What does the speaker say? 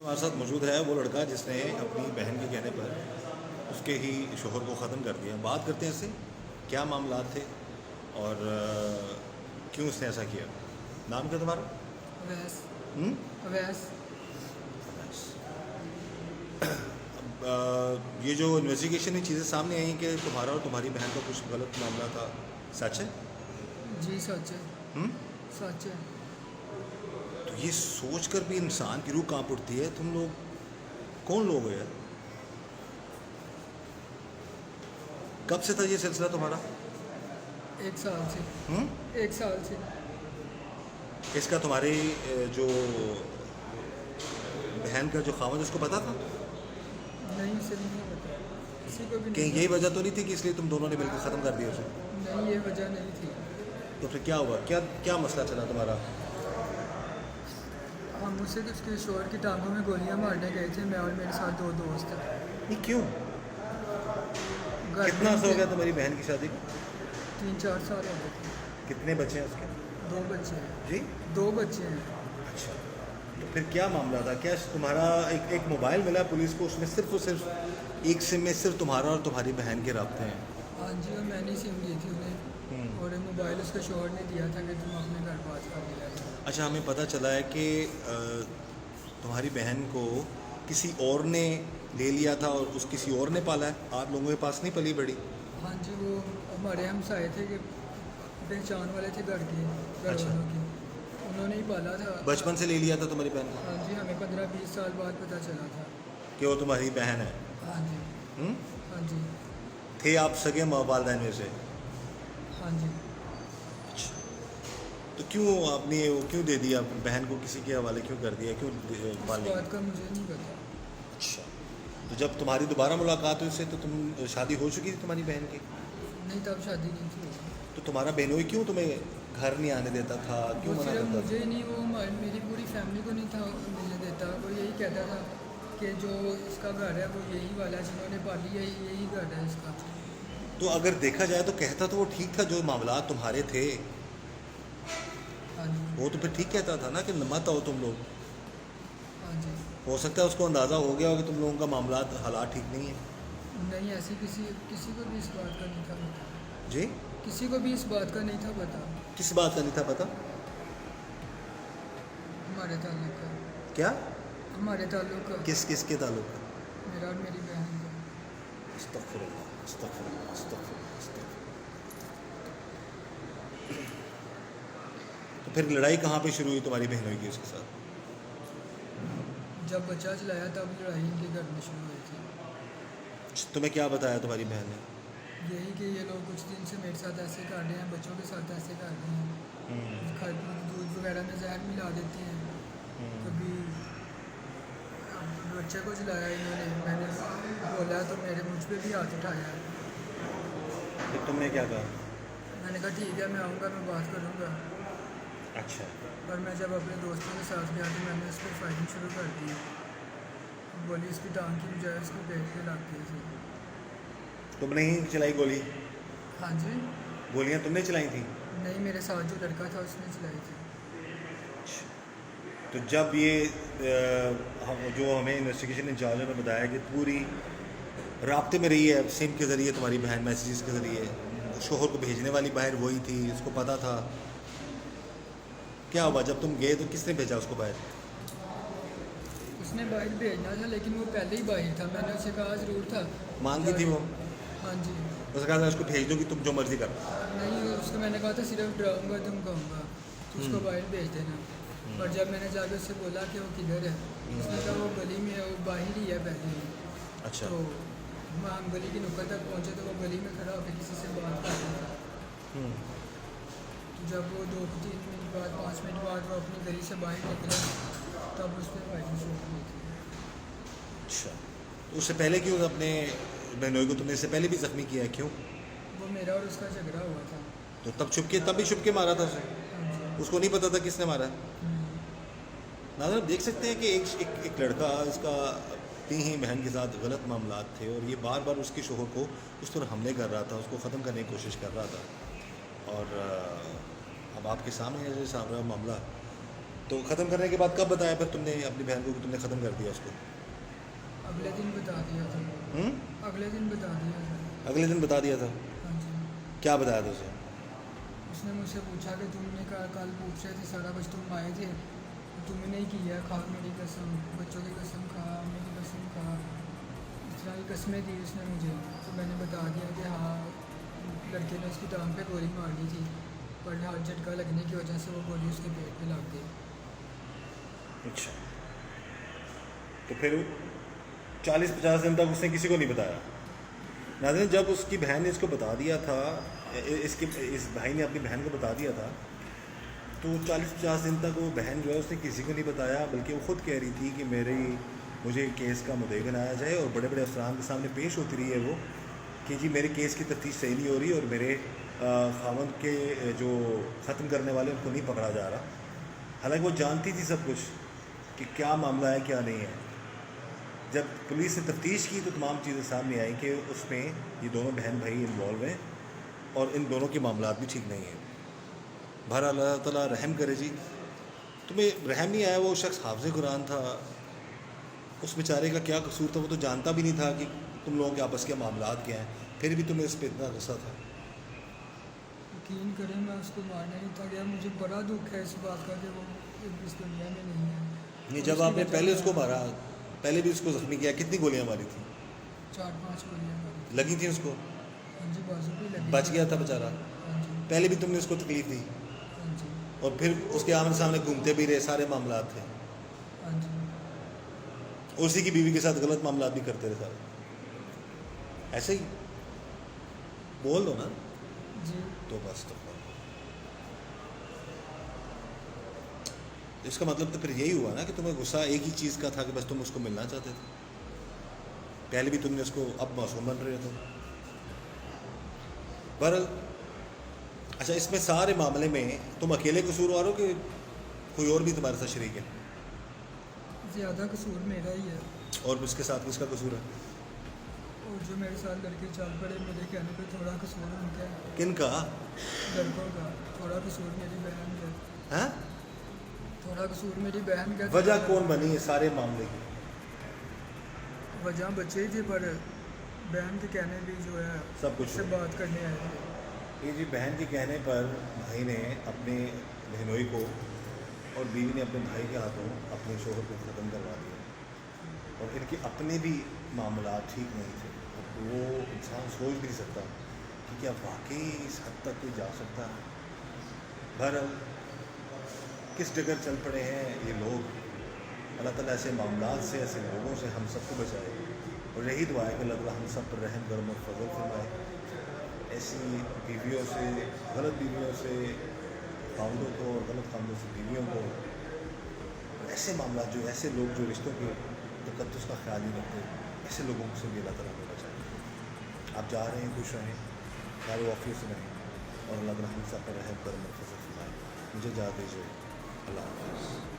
हमारे साथ मौजूद है वो लड़का जिसने अपनी बहन के कहने पर उसके ही शोहर को ख़त्म कर दिया। बात करते हैं इससे क्या मामला थे और क्यों उसने ऐसा किया? नाम क्या तुम्हारा? अवैस। हम्म? अवैस। अब, ये जो इन्वेस्टिगेशन की चीज़ें सामने आई कि तुम्हारा और तुम्हारी बहन का कुछ गलत मामला था सच है? जी सच है? सच है। ये सोच कर भी इंसान की रूह काँप उठती है तुम लोग कौन लोग हो यार? कब से था ये सिलसिला तुम्हारा? एक साल से। हम्म? एक साल से। इसका तुम्हारी जो बहन का जो खामद उसको पता था? नहीं से नहीं पता। किसी को भी कहीं नहीं यही वजह तो नहीं थी कि इसलिए तुम दोनों ने मिलकर ख़त्म कर दिया उसे? नहीं ये वजह नहीं थी। तो फिर क्या हुआ? क्या क्या मसला चला तुम्हारा? हम तो उसके शोर की टांगों में गोलियाँ मारने गए थे मैं और मेरे साथ दो दोस्त। ये क्यों? कितना हो गया तुम्हारी बहन की शादी? तीन चार साल हो गए कितने बच्चे हैं उसके? दो बच्चे हैं। जी? दो बच्चे हैं। अच्छा। तो फिर क्या मामला था? क्या तुम्हारा एक एक मोबाइल मिला पुलिस को? उसमें सिर्फ़ और सिर्फ़ एक सिम में सिर्फ़ तुम्हारा और तुम्हारी बहन के रबते हैं। हाँ जी और मैंने सिम दी थी उन्हें। हम्म। और मोबाइल उसका शोर ने दिया था कि तुम अपने घर बात कर लिया था अच्छा हमें पता चला है कि तुम्हारी बहन को किसी और ने ले लिया था और उस किसी और ने पाला है? आप लोगों के पास नहीं पली बड़ी? हाँ जी वो हमारे हम साए थे कि पहचान वाले थे घर के घर अच्छा। के। उन्होंने ही पाला था। बचपन से ले लिया था तुम्हारी बहन को? हाँ जी हमें पंद्रह बीस साल बाद पता चला था। कि वो तुम्हारी बहन है? हाँ जी। हुँ? हाँ जी। थे आप सगे माँ वालदेन में से? हाँ जी। तो क्यों आपने वो क्यों दे दिया? बहन को किसी के हवाले क्यों कर दिया? क्यों पाल बात का मुझे नहीं पता। अच्छा। तो जब तुम्हारी दोबारा मुलाकात हुई उससे तो तुम शादी हो चुकी थी तुम्हारी बहन की? नहीं तब शादी नहीं थी। तो तुम्हारा बहनोई क्यों तुम्हें घर नहीं आने देता था? क्यों मना करता मुझे था? ही नहीं वो मेरी पूरी फैमिली को नहीं था मिलने देता। वो यही कहता था कि जो इसका घर है वो यही वाला है जिन्होंने पाली है यही घर है इसका। तो अगर देखा जाए तो कहता तो वो ठीक था जो मामला तुम्हारे थे। वो तो फिर ठीक कहता था ना कि मत आओ तुम लोग। हाँ हो सकता है उसको अंदाज़ा हो गया हो कि तुम लोगों का मामला हालात ठीक नहीं है। नहीं ऐसी किसी किसी को भी इस बात का नहीं था पता। जी? किसी को भी इस बात का नहीं था पता। किस बात का नहीं था पता? हमारे ताल्लुक का। क्या? हमारे ताल्लुक का। किस किस के ताल्लुक का? मेरा और मेरी बहन का। फिर लड़ाई कहाँ पे शुरू हुई तुम्हारी बहनोई की उसके साथ? जब बच्चा चलाया तब लड़ाई इनके घर में शुरू हुई थी। तुम्हें क्या बताया तुम्हारी बहन ने? यही कि ये लोग कुछ दिन से मेरे साथ ऐसे कर रहे हैं बच्चों के साथ ऐसे कर रहे हैं। दूध वगैरह में जहर मिला देते हैं। कभी बच्चे को जलाया इन्होंने। मैंने बोला तो मेरे मुझ पे भी हाथ उठाया। फिर तुमने क्या कहा? मैंने कहा ठीक है मैं आऊँगा मैं बात करूँगा। अच्छा। पर मैं जब अपने दोस्तों के साथ गया तो मैंने उस पर फाइटिंग शुरू कर दी। गोली उसकी टांग की बजाय उसको पेट पे लग गई थी तुमने ही चलाई गोली? हाँ जी। गोलियाँ तुमने चलाई थी? नहीं मेरे साथ जो लड़का था उसने चलाई थी। तो जब ये हम जो हमें इन्वेस्टिगेशन इंचार्ज ने बताया कि पूरी रबते में रही है सिम के ज़रिए तुम्हारी बहन मैसेजेस के ज़रिए शोहर को भेजने वाली बहन वही थी उसको पता था। क्या हुआ? जब तुम गए तो किसने भेजा उसको बाहर? उसने बाहर भेजना था लेकिन वो पहले ही बाहर था। मैंने उसे कहा ज़रूर था। मांगी थी वो? हाँ जी। उसने कहा था उसको भेज दूँगी तुम जो मर्ज़ी कर। नहीं उसको मैंने कहा था सिर्फ़ डराऊँगा तुम कहूँगा। तो उसको बाहर भेज देना। और जब मैंने जाकर उससे बोला कि वो किधर है उसने कहा वो गली में है वो बाहर ही है पहले ही। अच्छा। तो हम गली की नुक्कड़ तक पहुँचे तो वो गली में खड़ा होकर किसी से बात कर रहा था। हम्म, तो जब वो दो तीन मिनट बाद पाँच मिनट बाद वो अपनी गली से बाहर निकला तब उस पर फाइटिंग शुरू हुई थी अच्छा। तो उससे पहले क्यों अपने बहनोई को तुमने इससे पहले भी ज़ख्मी किया है? क्यों? वो मेरा और उसका झगड़ा हुआ था। तो तब छुप के तब भी छुपके मारा था उसे? हाँ। उसको नहीं पता था किसने मारा? हम्म। नाजर आप देख सकते हैं कि एक एक, एक लड़का इसका अपनी ही बहन के साथ गलत मामला थे और ये बार बार उसके शोहर को उस तरह हमले कर रहा था उसको ख़त्म करने की कोशिश कर रहा था। और अब आपके सामने है जो सामने मामला। तो ख़त्म करने के बाद कब बताया फिर तुमने अपनी बहन को कि तुमने ख़त्म कर दिया उसको? अगले दिन बता दिया था। हम्म? अगले दिन बता दिया था। अगले दिन बता दिया था? हाँ क्या बताया था उसे? उसने मुझसे पूछा कि तुमने कहा कल पूछ रहे थे सारा कुछ तुम आए थे? तुमने नहीं किया खा मेरी कसम बच्चों की कसम खा मेरी कसम खा इस तरह की कस्में दी उसने मुझे। तो मैंने बता दिया कि हाँ लड़के ने उसकी टांग पे गोली मार दी थी। पर हाथ झटका लगने की वजह से वो गोली उसके पेट पे लग गई। अच्छा। तो फिर चालीस पचास दिन तक उसने किसी को नहीं बताया? नाज़रीन जब उसकी बहन ने इसको बता दिया था इसके, इस भाई ने अपनी बहन को बता दिया था तो चालीस पचास दिन तक वो बहन जो है उसने किसी को नहीं बताया, बल्कि वो ख़ुद कह रही थी कि मेरी, मुझे केस का मुद्दे बनाया जाए और बड़े बड़े अफसरान के सामने पेश होती रही है वो, कि जी मेरे केस की तफ्तीश सही नहीं हो रही और मेरे खामन के जो ख़त्म करने वाले, उनको नहीं पकड़ा जा रहा। हालाँकि वो जानती थी सब कुछ, कि क्या मामला है, क्या नहीं है। जब पुलिस ने तफ्तीश की तो तमाम चीज़ें सामने आई कि उसमें ये दोनों बहन भाई इन्वॉल्व हैं, और इन दोनों के मामला भी ठीक नहीं हैं। बहर अल्लाह ताला रहम करे जी। तुम्हें रहम नहीं आया, वो शख्स हाफज कुरान था। उस बेचारे का क्या कसूर था? वो तो जानता भी नहीं था कि तुम लोगों के आपस के मामला क्या हैं। फिर भी तुम्हें इस पर इतना गुस्सा था। यकीन करें मैं उसको मारने नहीं था गया मुझे बड़ा दुख है इस बात का कि वो इस दुनिया में नहीं है। ये जब आपने पहले उसको मारा पहले भी उसको जख्मी किया कितनी गोलियाँ मारी थी? चार पाँच गोलियाँ मारी लगी थी उसको? हाँ जी बाजू भी लगी बच गया था बेचारा। हाँ पहले भी तुमने उसको तकलीफ़ दी? हाँ और फिर उसके आमने सामने घूमते भी रहे सारे मामला थे। उसी की बीवी के साथ गलत मामला भी करते रहे सारे। ऐसे ही। बोल दो ना। जी तो बस तो इसका मतलब तो फिर यही हुआ ना कि तुम्हें गुस्सा एक ही चीज़ का था कि बस तुम उसको मिलना चाहते थे। पहले भी तुमने उसको अब मासूम बन रहे हो पर अच्छा इसमें सारे मामले में तुम अकेले कसूरवार हो कि कोई और भी तुम्हारे साथ शरीक है? ज़्यादा कसूर मेरा ही है। और उसके साथ किसका कसूर है? और जो मेरे साथ लड़के चल पड़े मेरे कहने पे थोड़ा कसूर उनका है किन का? लड़कों का। थोड़ा कसूर मेरी बहन का। है। थोड़ा कसूर मेरी बहन का। वजह कौन बनी है सारे मामले की? वजह बच्चे ही थे पर बहन के कहने भी जो है सब कुछ से बात करने आए। थे ये जी बहन के कहने पर भाई ने अपने बहनोई को और बीवी ने अपने भाई के हाथों अपने शोहर को ख़त्म करवा दिया। और इनके अपने भी मामला ठीक नहीं थे। वो इंसान सोच भी नहीं सकता कि क्या वाकई इस हद तक कोई जा सकता है। बहरहाल, किस जगह चल पड़े हैं ये लोग? अल्लाह ताला ऐसे मामला से, ऐसे लोगों से हम सबको बचाए। और यही दुआ है कि अल्लाह हम सब पर रहम करम और फजल फरमाए। ऐसी बीवियों से, गलत बीवियों से खामदों को और गलत खामदों से, बीवियों को। ऐसे मामला जो, ऐसे लोग जो रिश्तों के तकदस का ख्याल नहीं रखते, ऐसे लोगों से भी अल्लाह तला को बचाए आप जा रहे हैं, खुश रहें, सारे ऑफ़िस रहें। और अल्लाह रहमत पर रहम फरमाए। मुझे जा दीजिए। अल्लाह हाफ़िज़।